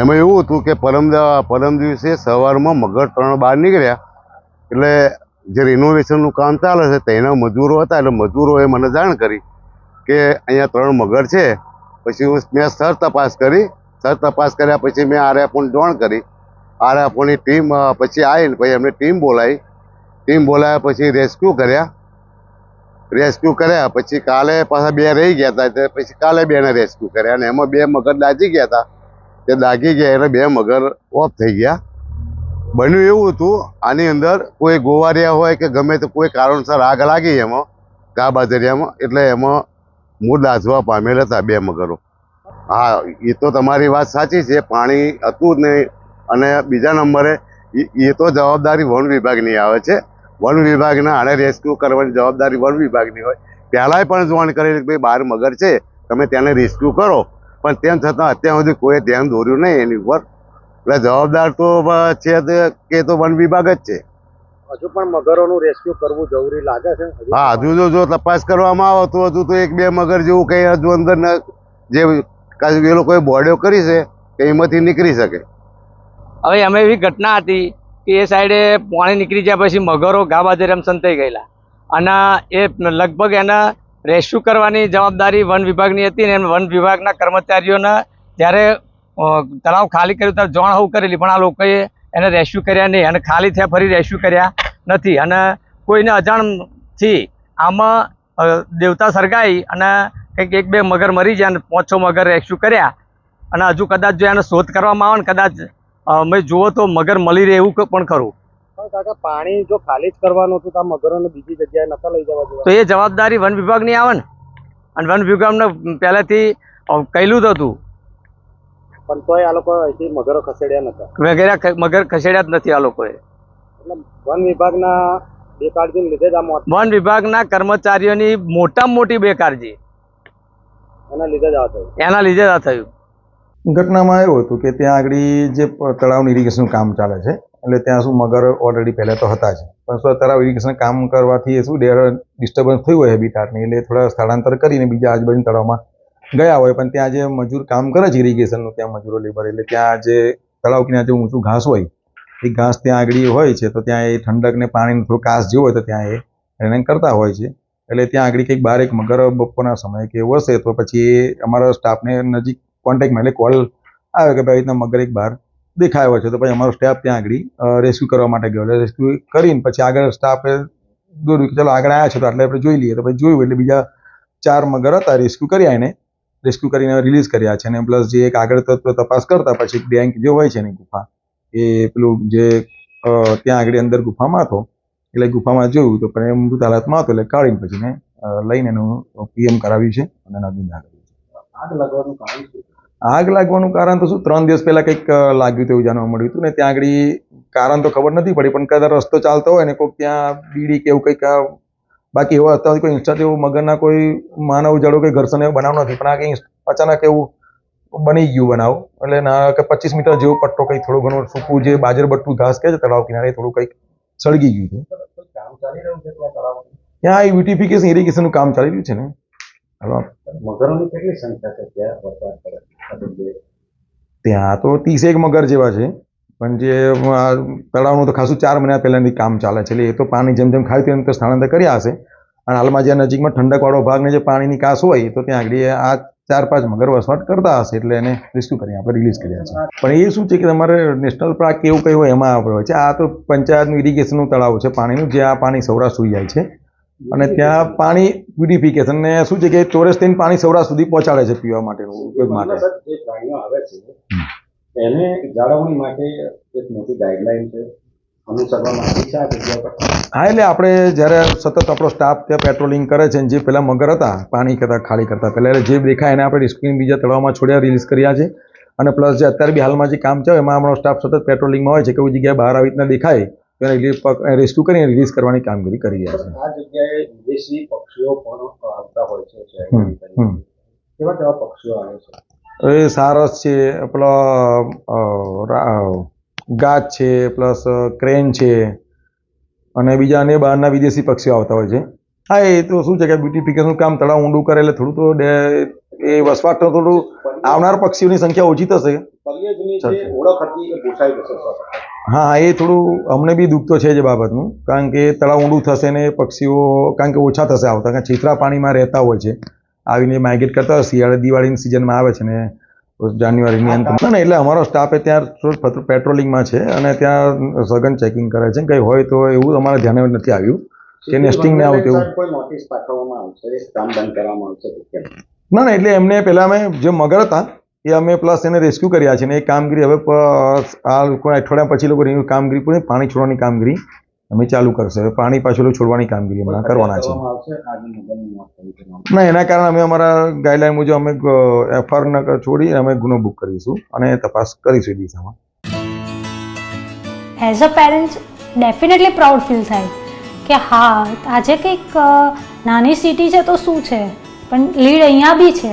એમાં એવું હતું કે પરમ પરમ દિવસે સવારમાં મગર ત્રણ બહાર નીકળ્યા. એટલે જે રિનોવેશનનું કામ ચાલે છે, તેના મજૂરો હતા. એટલે મજૂરોએ મને જાણ કરી કે અહીંયા ત્રણ મગર છે. પછી હું મેં સ્થળ તપાસ કરી. સ્થળ તપાસ કર્યા પછી મેં આર્યાપોને જોણ કરી. આર્યાપોની ટીમ પછી આવીને પછી એમને ટીમ બોલાવી. ટીમ બોલાવ્યા પછી રેસ્ક્યુ કર્યા. રેસ્ક્યુ કર્યા. પછી કાલે પાછા બે રહી ગયા હતા. પછી કાલે બેને રેસ્ક્યુ કર્યા. અને એમાં બે મગર દાજી ગયા હતા. તે દાગી ગયા એટલે બે મગર ઓફ થઈ ગયા. બન્યું એવું હતું, આની અંદર કોઈ ગોવારિયા હોય કે ગમે તે કોઈ કારણસર આગ લાગી એમાં ગા બાજરિયામાં એટલે એમાં મૂળ દાઝવા પામેલ હતા બે મગરો. હા એ તો તમારી વાત સાચી છે, પાણી હતું જ નહીં. અને બીજા નંબરે એ તો જવાબદારી વન વિભાગની આવે છે. વન વિભાગના આને રેસ્ક્યુ કરવાની જવાબદારી વન વિભાગની હોય. પહેલાંય પણ જાણ કરેલી કે ભાઈ બહાર મગર છે, તમે તેને રેસ્ક્યુ કરો. પણ તેમ છતાં અત્યાર સુધી કોઈ ધ્યાન દોર્યું નહીં એની ઉપર. એટલે જવાબદાર તો છે કે તો વન વિભાગ જ છે. હજુ પણ મગરોનું રેસ્ક્યુ કરવું જરૂરી લાગે છે? હજુ હા હજુ જો જો તપાસ કરવામાં આવે તો હજુ તો એક બે મગર જેવું કંઈ હજુ અંદર જે કાંઈ એ લોકોએ બોર્ડો કરી છે કે એમાંથી નીકળી શકે. હવે અમે એવી ઘટના હતી કે એ સાઈડે પાણી નીકળી ગયા પછી મગરો ગા બાજરે સંતાઈ ગયેલા. અને એ લગભગ એને રેસ્ક્યુ કરવાની જવાબદારી વન વિભાગની હતી ને વન વિભાગના કર્મચારીઓને. જ્યારે તળાવ ખાલી કર્યું ત્યારે જાણ હવું કરેલી, પણ આ લોકોએ એને રેસ્ક્યુ કર્યા નહીં. અને ખાલી થયા ફરી રેસ્ક્યુ કર્યા નથી. અને કોઈને અજાણથી આમાં દેવતા સળગાઈ અને કંઈક એક બે મગર મરી ગયા અને પાંચ છ મગર રેસ્ક્યુ કર્યા. અને હજુ કદાચ જો એને શોધ કરવામાં આવે ને કદાચ મેં જુઓ તો મગર મળી રહે એવું પણ ખરું. કાકા પાણી જો ખાલી જ કરવાનું હતું તો મગરોને બીજી જગ્યાએ નતા લઈ જવા તો એ જવાબદારી વન વિભાગની આવે ને? અને વન વિભાગને પહેલેથી કહેલું જ હતું. પણ તોય આ લોકો અહીંથી મગરો ખસેડ્યા નતા. વગેરે મગર ખસેડ્યા જ નથી આ લોકોએ. એટલે વન વિભાગના બેકાળજીને લીધે જ આ વન વિભાગના કર્મચારીઓની મોટામાં મોટી બેકારજી. એના લીધે જ આ થયું. એના લીધે જ આ થયું. ઘટનામાં એવું હતું કે ત્યાં આગળ જે તળાવનું ઇરિગેશનનું કામ ચાલે છે. એટલે ત્યાં શું મગર ઓલરેડી પહેલાં તો હતા જ. પણ તળાવ ઇરિગેશન કામ કરવાથી શું ડેર ડિસ્ટર્બન્સ થયું હોય હેબિટાટની એટલે થોડા સ્થળાંતર કરીને બીજા આજુબાજુ તળાવમાં ગયા હોય. પણ ત્યાં જે મજૂર કામ કરે છે ઇરિગેશનનું ત્યાં મજૂરો લેબર એટલે ત્યાં જે તળાવ કિનારે જે ઊંચું ઘાસ હોય, એ ઘાસ ત્યાં આગળ હોય છે, તો ત્યાં એ ઠંડક ને પાણીનું થોડું કાસ જેવું હોય તો ત્યાં એ એને કરતા હોય છે. એટલે ત્યાં આગળ કંઈક બાર એક મગર બપોરના સમયે કે વસે, તો પછી એ અમારા સ્ટાફને નજીક કોન્ટેક્ટમાં એટલે કોલ આવ્યો કે ભાઈ, રીતના મગર એક બહાર દેખાયો છે, તો પછી અમારો સ્ટાફ ત્યાં આગળ રેસ્ક્યુ કરવા માટે ગયો. એટલે રેસ્ક્યુ કરીને પછી આગળ સ્ટાફે દોર્યું કે ચલો આગળ આવ્યા છે, તો એટલે આપણે જોઈ લઈએ. તો પછી જોયું, એટલે બીજા ચાર મગર હતા રેસ્ક્યુ કર્યા એને. રેસ્ક્યુ કરીને રિલીઝ કર્યા છે, અને પ્લસ જે એક આગળ તત્વ તપાસ કરતા પછી ડેન્ક જે હોય છે એની ગુફા, એ પેલું જે ત્યાં આગળ અંદર ગુફામાં હતો. એટલે ગુફામાં જોયું, તો પણ મૃત હાલતમાં હતો, એટલે કાઢીને પછી લઈને એનું પીએમ કરાવ્યું છે, અને એના કર્યું છે. આગ લાગવાનું કારણ આગ લાગવાનું કારણ તો શું? ત્રણ દિવસ પહેલાં કંઈક લાગ્યું તેવું જાણવા મળ્યું હતું ને ત્યાં આગળ કારણ તો ખબર નથી પડી, પણ કદાચ રસ્તો ચાલતો હોય ને કોઈક ત્યાં બીડી કે એવું કંઈક બાકી એવા અત્યારે કોઈ ઇન્સ્ટા એવું મગરના કોઈ માનવ જડો કે ઘર્ષણ એવો બનાવ નથી, પણ આ કંઈ અચાનક એવું બની ગયું બનાવ, એટલે ના કે પચીસ મીટર જેવો પટ્ટો કંઈક થોડું ઘણું સૂકું જે બાજર બટ્ટું ઘાસ કહે છે, તળાવ કિનારે થોડું કંઈક સળગી ગયું હતું. ત્યાં એ બ્યુટિફિકેશન ઇરિગેશનનું કામ ચાલી રહ્યું છે ને. મગરોની કેટલી સંખ્યા છે ત્યાં વરસાદ છે? ત્યાં તો ત્રીસેક મગર જેવા છે. પણ જે તળાવનું તો ખાસું ચાર મહિના પહેલાંથી કામ ચાલે છે. એટલે એ તો પાણી જેમ જેમ ખાય તેમ તો સ્થળાંતર કર્યા હશે. અને હાલમાં જે નજીકમાં ઠંડકવાળો ભાગ ને જે પાણીની કાસ હોય, તો ત્યાં આગળ આ ચાર પાંચ મગર વસવાટ કરતા હશે. એટલે એને રેસ્ક્યુ કરી આપણે રિલીઝ કર્યા છે. પણ એ શું છે કે તમારે નેશનલ પાર્ક કેવું કંઈ હોય, એમાં આપણે હોય છે. આ તો પંચાયતનું ઇરિગેશનનું તળાવ છે પાણીનું જે આ પાણી સૌરાષ્ટ્ર સુઈ જાય છે. અને ત્યાં પાણી પ્યુરિફિકેશન ને શું છે કે ચોરસ થઈને પાણી સૌરાષ્ટ્ર સુધી પહોંચાડે છે પીવા માટેનું ઉપયોગ માટે. જે પ્રાણીઓ આવે છે એને જાળવણી માટે એક મોટી ગાઈડલાઈન છે. હા એટલે આપણે જ્યારે સતત આપણો સ્ટાફ ત્યાં પેટ્રોલિંગ કરે છે જે પેલા મગર હતા પાણી કરતા ખાલી કરતા પહેલા એટલે જે દેખાય એને આપણે રિસ્કિંગ બીજા તળાવમાં છોડ્યા રિલીઝ કર્યા છે. અને પ્લસ જે અત્યારે બી હાલમાં જે કામ છે એમાં આપણો સ્ટાફ સતત પેટ્રોલિંગમાં હોય છે કે કોઈ જગ્યાએ બહાર આવી રીતના દેખાય રેસ્ક્યુ કરીને રિલીઝ કરવાની કામગીરી કરી રહ્યા છે આ જગ્યાએ વિદેશી પક્ષીઓ પણ આવતા હોય છે. કેવા કેવા પક્ષીઓ આવે છે એ સારસ છે પેલો ગાજ છે પ્લસ ક્રેન છે અને બીજા અન્ય બહારના વિદેશી પક્ષીઓ આવતા હોય છે હા એ તો શું છે કે બ્યુટિફિકેશનનું કામ તળાવ ઊંડું કરે એટલે થોડું તો એ વસવાટનું થોડું આવનાર પક્ષીઓની સંખ્યા ઓછી થશે. ઓળખ હતી એ જશે. હા એ થોડું અમને બી દુઃખ તો છે જ એ બાબતનું. કારણ કે તળાવ ઊંડું થશે ને પક્ષીઓ કારણ કે ઓછા થશે આવતા. કારણ કે છીતરા પાણીમાં રહેતા હોય છે. આવીને માઇગ્રેટ કરતા હોય શિયાળે દિવાળીની સિઝનમાં આવે છે ને જાન્યુઆરીની અંત ના ના, એટલે અમારો સ્ટાફ ત્યાં થોડું પેટ્રોલિંગમાં છે અને ત્યાં સઘન ચેકિંગ કરે છે. કંઈ હોય તો એવું અમારા ધ્યાને નથી આવ્યું. કે નેસ્ટિંગ ને આવું તેવું. કોઈ નોટિસ પાઠવવામાં આવશે? કામ બંધ કરવામાં આવશે ના ના એટલે એમને પહેલાં અમે જે મગર હતા એ અમે પ્લસ એને રેસ્ક્યુ કર્યા છે ને એ કામગીરી હવે આ લોકો અઠવાડિયા પછી લોકો કામગીરી પૂરી પાણી છોડવાની કામગીરી અમે ચાલુ કરશે. હવે પાણી પાછું છોડવાની કામગીરી હમણાં કરવાના છે. ના એના કારણે અમે અમારા ગાઈડલાઈન મુજબ અમે એફઆઈઆર છોડી અમે ગુનો બુક કરીશું અને તપાસ કરીશું એ દિશામાં. As a parents definitely proud feel થાય કે હા આજે કંઈક નાની સિટી છે તો શું છે? પણ લીડ અહીંયા બી છે.